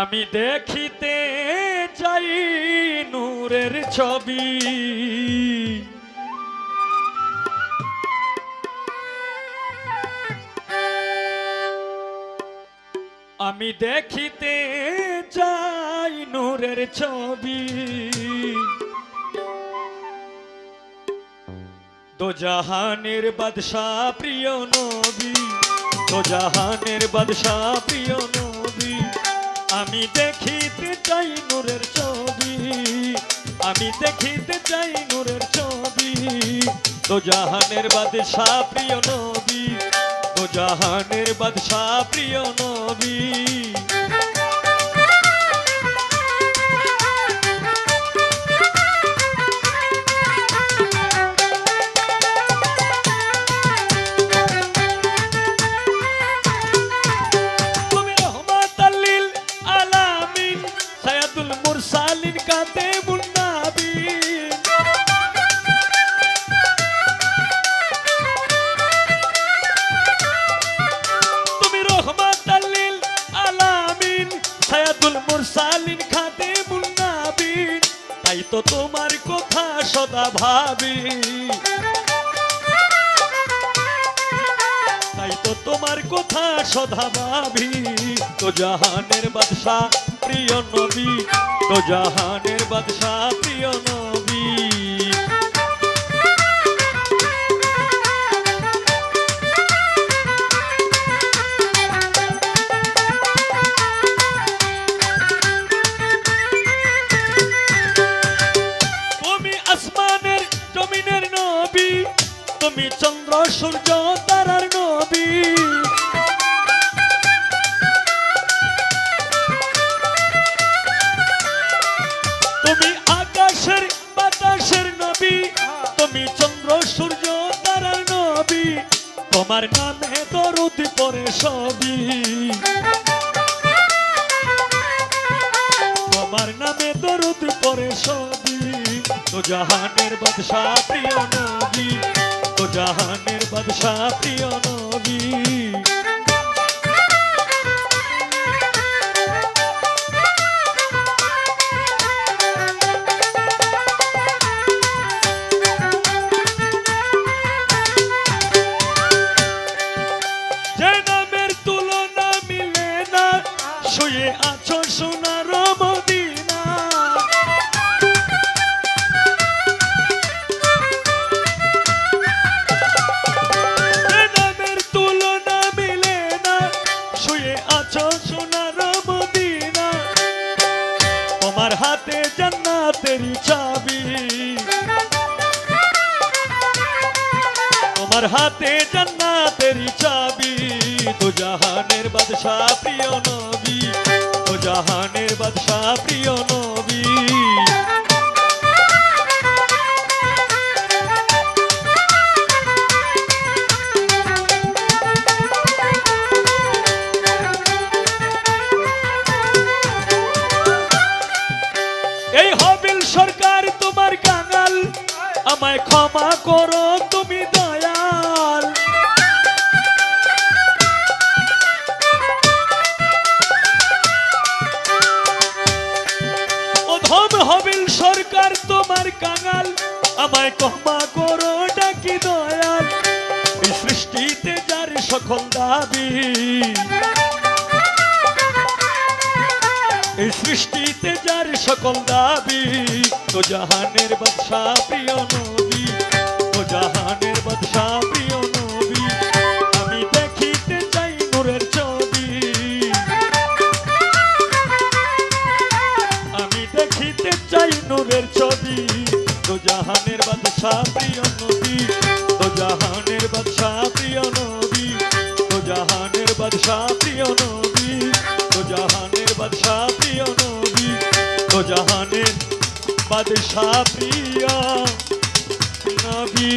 আমি দেখিতে চাই নূরের ছবি। আমি দেখিতে চাই নূরের ছবি। দো জাহানের বাদশাহ প্রিয় নবী, দো জাহানের বাদশাহ প্রিয় নবী। আমি দেখিতে চাই নূরের ছবি। আমি দেখিতে চাই নূরের ছবি। তো জাহানের বাদশাহ প্রিয় নবী, তো জাহানের বাদশাহ প্রিয় নবী। সায়াদুল মুরসালিন খাতেবুন নাবিন, তাই তো তোমার কথা সদা ভাবি। তাই তো তোমার কথা সদা ভাবি। তো জাহানের বাদশাহ প্রিয় নবী, তো জাহানের বাদশাহ প্রিয় নবী। তুমি চন্দ্র, সূর্য তারার নবী। তুমি আকাশের বাতাসের নবী। তুমি চন্দ্র, সূর্য তারার নবী। তোমার নামে দরুদ পরে সবই। তোমার নামে দরুদ পরে সবই। তো জাহানের বাদশাহ প্রিয় নবী। জাহানের বাদশাহ প্রিয় নবী। হাতে জান্নাতের চাবি। তোমার হাতে জান্নাতের চাবি। তো জাহানের বাদশাহ প্রিয় নবী। তো জাহানের বাদশাহ প্রিয় নবী। আমায় ক্ষমা করো, তুমি দয়াল। অধম হবিল সরকার তোমার কাঙাল, আমায় ক্ষমা করো ডাকি দয়াল? সৃষ্টিতে যার সকল দাবি এই সৃষ্টিতে যার সকল দাবি, তো জাহানের বাদশাহ প্রিয় নবী, তো জাহানের বাদশাহ প্রিয় নবী, আমি দেখিতে চাই নূরের ছবি। আমি দেখিতে চাই নূরের ছবি, তো জাহানের বাদশাহ প্রিয় নবী, তো জাহানের বাদশাহ প্রিয় নবী, তো জাহানের বাদশাহ বাদশাহ প্রিয়া নবী।